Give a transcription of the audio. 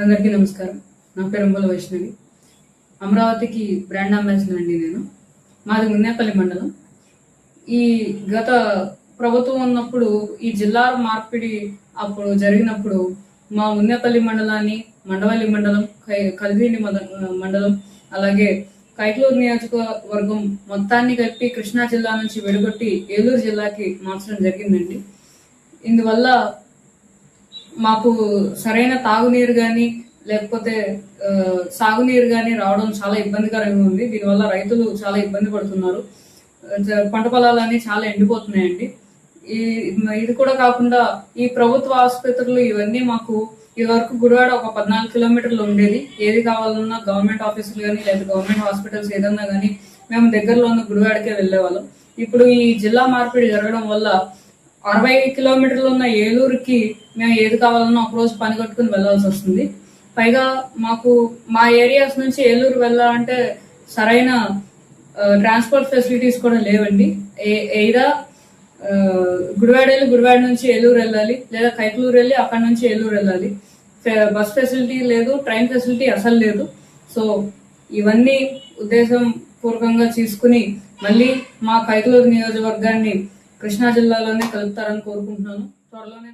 అందరికీ నమస్కారం. నా పేరు అంబుల వైష్ణవి. అమరావతికి బ్రాండ్ అంబాసిడర్ అండి నేను. మాది మున్నేపల్లి మండలం. ఈ గత ప్రభుత్వం ఉన్నప్పుడు ఈ జిల్లా మార్పిడి అప్పుడు జరిగినప్పుడు మా మున్నేపల్లి మండలాన్ని మండవల్లి మండలం కై- కలిదిని మండలం అలాగే కైకలూరు నియోజకవర్గం మొత్తాన్ని కలిపి కృష్ణా జిల్లా నుంచి విడగొట్టి ఏలూరు జిల్లాకి మార్చడం జరిగిందండి. ఇందువల్ల మాకు సరైన తాగునీరు కానీ లేకపోతే సాగునీరు కానీ రావడం చాలా ఇబ్బందికరంగా ఉంది. దీనివల్ల రైతులు చాలా ఇబ్బంది పడుతున్నారు. జ- పంట పొలాలన్నీ చాలా ఎండిపోతున్నాయండి. ఈ ఇది కూడా కాకుండా ఈ ప్రభుత్వ ఆసుపత్రులు ఇవన్నీ మాకు ఇది వరకు గుడివాడ ఒక పద్నాలుగు కిలోమీటర్లు ఉండేది. ఏది కావాలన్నా గవర్నమెంట్ ఆఫీసులు కానీ లేదా గవర్నమెంట్ హాస్పిటల్స్ ఏదన్నా కానీ మేము దగ్గరలో ఉన్న గుడివాడకే వెళ్ళేవాళ్ళం. ఇప్పుడు ఈ జిల్లా మార్పిడి జరగడం వల్ల అరవై కిలోమీటర్లు ఉన్న ఏలూరుకి మేము ఏది కావాలన్నా ఒక రోజు పని కట్టుకుని వెళ్ళాల్సి వస్తుంది. పైగా మాకు మా ఏరియాస్ నుంచి ఏలూరు వెళ్ళాలంటే సరైన ట్రాన్స్పోర్ట్ ఫెసిలిటీస్ కూడా లేవండి. ఏదా గుడివాడ వెళ్ళి గుడివాడ నుంచి ఏలూరు వెళ్ళాలి లేదా కైకలూరు వెళ్ళి అక్కడ నుంచి ఏలూరు వెళ్ళాలి. ఫె- బస్ ఫెసిలిటీ లేదు ట్రైన్ ఫెసిలిటీ అసలు లేదు. సో ఇవన్నీ ఉద్దేశం పూర్వకంగా తీసుకుని మళ్ళీ మా కైకలూరు నియోజకవర్గాన్ని కృష్ణా జిల్లాలోనే కలుపుతారని కోరుకుంటున్నాను. త్వరలోనే